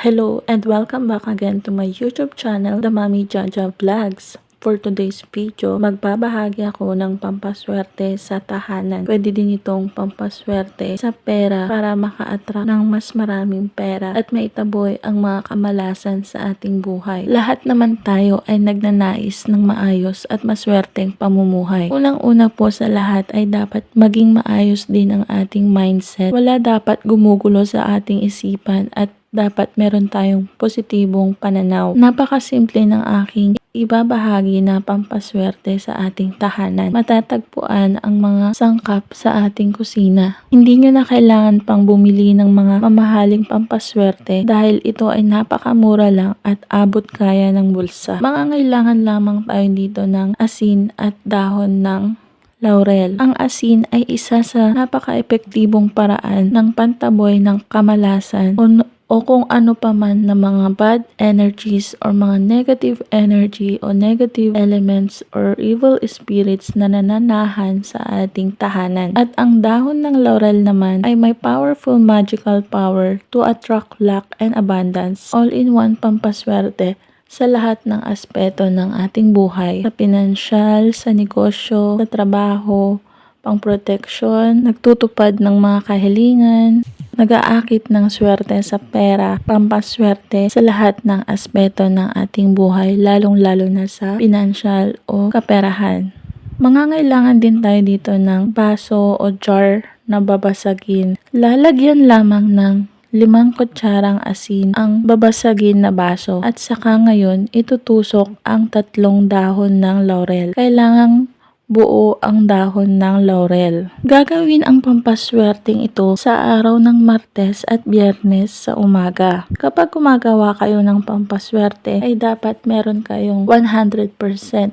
Hello and welcome back again to my YouTube channel, The Mami Jaja Vlogs. For today's video, magbabahagi ako ng pampaswerte sa tahanan. Pwede din itong pampaswerte sa pera para maka-attract ng mas maraming pera at maitaboy ang mga kamalasan sa ating buhay. Lahat naman tayo ay nagnanais ng maayos at maswerteng pamumuhay. Unang-una po sa lahat ay dapat maging maayos din ang ating mindset. Wala dapat gumugulo sa ating isipan at dapat meron tayong positibong pananaw. Napakasimple ng aking ibabahagi na pampaswerte sa ating tahanan. Matatagpuan ang mga sangkap sa ating kusina. Hindi nyo na kailangan pang bumili ng mga mamahaling pampaswerte dahil ito ay napakamura lang at abot kaya ng bulsa. Mga ngailangan lamang tayo dito ng asin at dahon ng laurel. Ang asin ay isa sa napaka-epektibong paraan ng pantaboy ng kamalasan o o kung ano pa man na mga bad energies or mga negative energy o negative elements or evil spirits na nananahan sa ating tahanan. At ang dahon ng laurel naman ay may powerful magical power to attract luck and abundance all in one pampaswerte sa lahat ng aspeto ng ating buhay. Sa pinansyal, sa negosyo, sa trabaho, pang-protection, nagtutupad ng mga kahilingan, nag-aakit ng swerte sa pera, pampaswerte sa lahat ng aspeto ng ating buhay, lalong-lalo na sa financial o kaperahan. Mangangailangan din tayo dito ng baso o jar na babasagin. Lalagyan lamang ng limang kutsarang asin ang babasagin na baso at saka ngayon itutusok ang tatlong dahon ng laurel. Kailangang buo ang dahon ng laurel. Gagawin ang pampaswerteng ito sa araw ng Martes at Biyernes sa umaga. Kapag gumagawa kayo ng pampaswerte ay dapat meron kayong 100%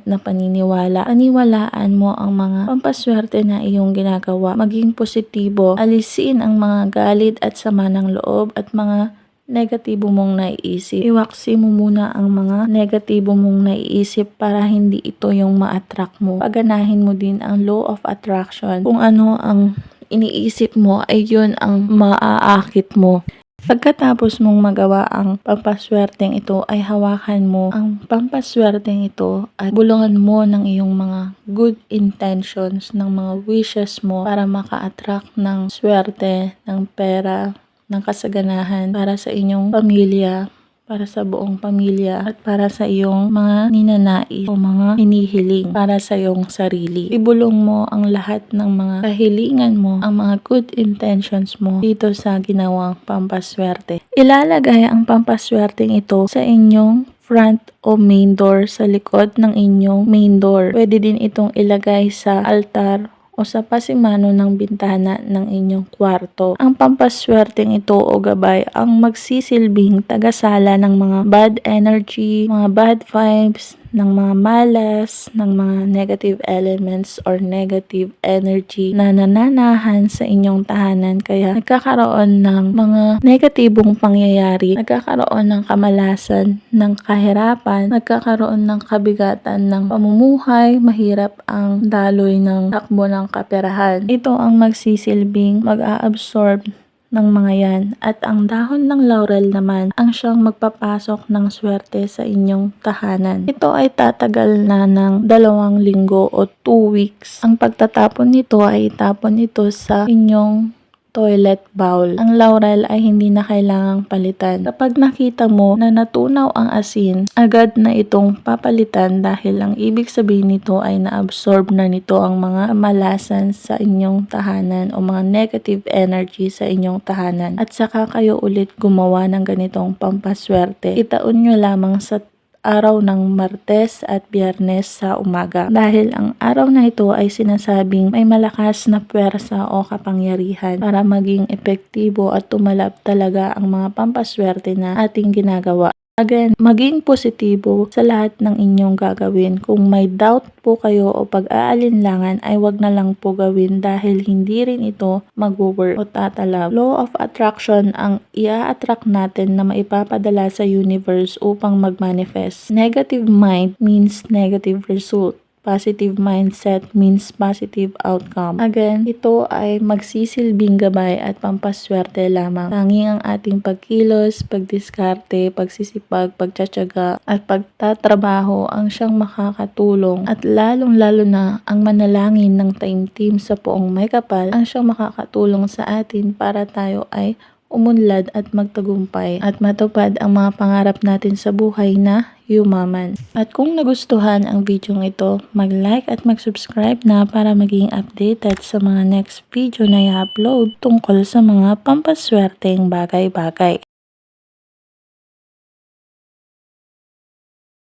na paniniwala. Paniwalaan mo ang mga pampaswerte na iyong ginagawa. Maging positibo, alisin ang mga galit at sama ng loob at mga negatibo mong naiisip. Iwaksi mo muna ang mga negatibo mong naiisip para hindi ito yung ma-attract mo. Paganahin mo din ang law of attraction. Kung ano ang iniisip mo ay yun ang maaakit mo. Pagkatapos mong magawa ang pampaswerteng ito ay hawakan mo ang pampaswerteng ito at bulungan mo ng iyong mga good intentions, ng mga wishes mo para maka-attract ng swerte, ng pera, ng kasaganahan para sa inyong pamilya, para sa buong pamilya at para sa iyong mga ninanais o mga hinihiling para sa iyong sarili. Ibulong mo ang lahat ng mga kahilingan mo, ang mga good intentions mo dito sa ginawang pampaswerte. Ilalagay ang pampaswerteng ito sa inyong front o main door sa likod ng inyong main door. Pwede din itong ilagay sa altar o sa pasimano ng bintana ng inyong kwarto. Ang pampaswerteng ito o gabay ang magsisilbing tagasala ng mga bad energy, mga bad vibes, ng mga malas, ng mga negative elements or negative energy na nananahan sa inyong tahanan. Kaya nagkakaroon ng mga negatibong pangyayari, nagkakaroon ng kamalasan, ng kahirapan, nagkakaroon ng kabigatan ng pamumuhay, mahirap ang daloy ng takbo ng kaperahan. Ito ang magsisilbing mag-a-absorb ng mga yan at ang dahon ng laurel naman ang siyang magpapasok ng swerte sa inyong tahanan. Ito ay tatagal na ng dalawang linggo o 2 weeks. Ang pagtatapon nito ay itapon ito sa inyong toilet bowl. Ang laurel ay hindi na kailangang palitan. Kapag nakita mo na natunaw ang asin, agad na itong papalitan dahil ang ibig sabihin nito ay na-absorb na nito ang mga malasan sa inyong tahanan o mga negative energy sa inyong tahanan. At saka kayo ulit gumawa ng ganitong pampaswerte. Itaon nyo lamang sa araw ng Martes at Biyernes sa umaga dahil ang araw na ito ay sinasabing may malakas na puwersa o kapangyarihan para maging epektibo at tumalab talaga ang mga pampaswerte na ating ginagawa. Again, maging positibo sa lahat ng inyong gagawin. Kung may doubt po kayo o pag-aalinlangan ay wag na lang po gawin dahil hindi rin ito mag-work o tatalab. Law of attraction ang ia-attract natin na maipapadala sa universe upang mag-manifest. Negative mind means negative result Positive mindset means positive outcome. Again, ito ay magsisilbing gabay at pampaswerte lamang. Tanging ang ating pagkilos, pagdiskarte, pagsisipag, pagtsatsaga at pagtatrabaho ang siyang makakatulong at lalong-lalo na ang manalangin ng taimtim sa poong may kapal ang siyang makakatulong sa atin para tayo ay umunlad at magtagumpay at matupad ang mga pangarap natin sa buhay na yumaman. At kung nagustuhan ang video ito, mag-like at mag-subscribe na para maging updated sa mga next video na i-upload tungkol sa mga pampaswerteng bagay-bagay.